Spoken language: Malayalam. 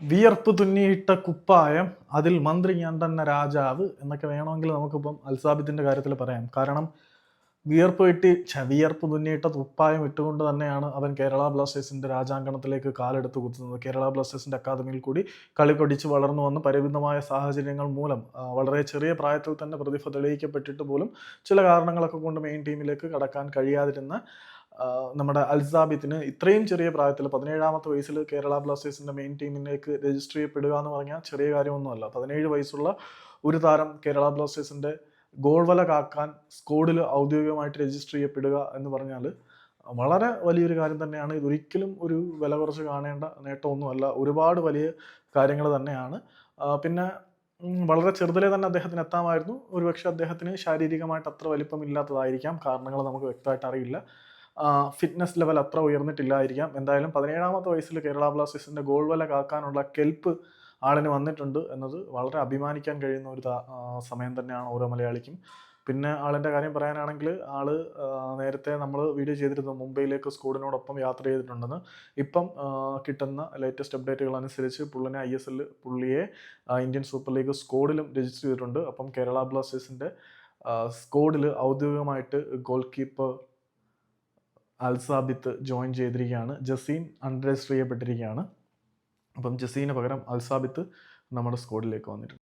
വിയർപ്പ് തുന്നിയിട്ട കുപ്പായം അതിൽ മന്ത്രി ഞാൻ തന്നെ രാജാവ് എന്നൊക്കെ വേണമെങ്കിൽ നമുക്കിപ്പം അൽസാബിത്തിന്റെ കാര്യത്തിൽ പറയാം. കാരണം വിയർപ്പ് കിട്ടി വിയർപ്പ് തുന്നിയിട്ട കുപ്പായം ഇട്ടുകൊണ്ട് തന്നെയാണ് അവൻ കേരള ബ്ലാസ്റ്റേഴ്സിന്റെ രാജാങ്കണത്തിലേക്ക് കാലെടുത്ത് കുത്തുന്നത്. കേരള ബ്ലാസ്റ്റേഴ്സിന്റെ അക്കാദമിയിൽ കൂടി കളി പഠിച്ച് വളർന്നു വന്ന് പരിമിതമായ സാഹചര്യങ്ങൾ മൂലം വളരെ ചെറിയ പ്രായത്തിൽ തന്നെ പ്രതിഭ തെളിയിക്കപ്പെട്ടിട്ട് പോലും ചില കാരണങ്ങളൊക്കെ കൊണ്ട് മെയിൻ ടീമിലേക്ക് കടക്കാൻ കഴിയാതിരുന്ന നമ്മുടെ അൽസാബിത്തിന് ഇത്രയും ചെറിയ പ്രായത്തിൽ പതിനേഴാമത്തെ വയസ്സിൽ കേരള ബ്ലാസ്റ്റേഴ്സിന്റെ മെയിൻ ടീമിലേക്ക് രജിസ്റ്റർ ചെയ്യപ്പെടുക എന്ന് പറഞ്ഞാൽ ചെറിയ കാര്യമൊന്നുമല്ല. പതിനേഴ് വയസ്സുള്ള ഒരു താരം കേരള ബ്ലാസ്റ്റേഴ്സിന്റെ ഗോൾ വല കാക്കാൻ സ്കോഡിൽ ഔദ്യോഗികമായിട്ട് രജിസ്റ്റർ ചെയ്യപ്പെടുക എന്ന് പറഞ്ഞാൽ വളരെ വലിയൊരു കാര്യം തന്നെയാണ്. ഇതൊരിക്കലും ഒരു വില കുറച്ച് കാണേണ്ട നേട്ടമൊന്നുമല്ല. ഒരുപാട് വലിയ കാര്യങ്ങൾ തന്നെയാണ്. പിന്നെ വളരെ ചെറുതിലെ തന്നെ അദ്ദേഹത്തിന് എത്താമായിരുന്നു. ഒരുപക്ഷെ അദ്ദേഹത്തിന് ശാരീരികമായിട്ട് അത്ര വലിപ്പമില്ലാത്തതായിരിക്കാം. കാരണങ്ങൾ നമുക്ക് വ്യക്തമായിട്ട് അറിയില്ല. ഫിറ്റ്നസ് ലെവൽ അത്ര ഉയർന്നിട്ടില്ലായിരിക്കാം. എന്തായാലും പതിനേഴാമത്തെ വയസ്സിൽ കേരള ബ്ലാസ്റ്റേഴ്സിന്റെ ഗോൾ വല കാക്കാനുള്ള കെൽപ്പ് ആളിന് വന്നിട്ടുണ്ട് എന്നത് വളരെ അഭിമാനിക്കാൻ കഴിയുന്ന ഒരു സമയം തന്നെയാണ് ഓരോ മലയാളിക്കും. പിന്നെ ആളിന്റെ കാര്യം പറയാനാണെങ്കിൽ ആൾ നേരത്തെ നമ്മൾ വീഡിയോ ചെയ്തിരുന്നു മുംബൈയിലേക്ക് സ്കൂഡിനോടൊപ്പം യാത്ര ചെയ്തിട്ടുണ്ടെന്ന്. ഇപ്പം കിട്ടുന്ന ലേറ്റസ്റ്റ് അപ്ഡേറ്റുകൾ അനുസരിച്ച് പുള്ളിനെ ഐ എസ് എൽ പുള്ളിയെ ഇന്ത്യൻ സൂപ്പർ ലീഗ് സ്കോഡിലും രജിസ്റ്റർ ചെയ്തിട്ടുണ്ട്. അപ്പം കേരള ബ്ലാസ്റ്റേഴ്സിന്റെ സ്കോഡിൽ ഔദ്യോഗികമായിട്ട് ഗോൾ കീപ്പർ അൽസാബിത്ത് ജോയിൻ ചെയ്തിരിക്കുകയാണ്. ജസീൻ അൺരജിസ്റ്റർ ചെയ്യപ്പെട്ടിരിക്കുകയാണ്. അപ്പം ജസീന് പകരം അൽസാബിത്ത് നമ്മുടെ സ്കോഡിലേക്ക് വന്നിട്ടുണ്ട്.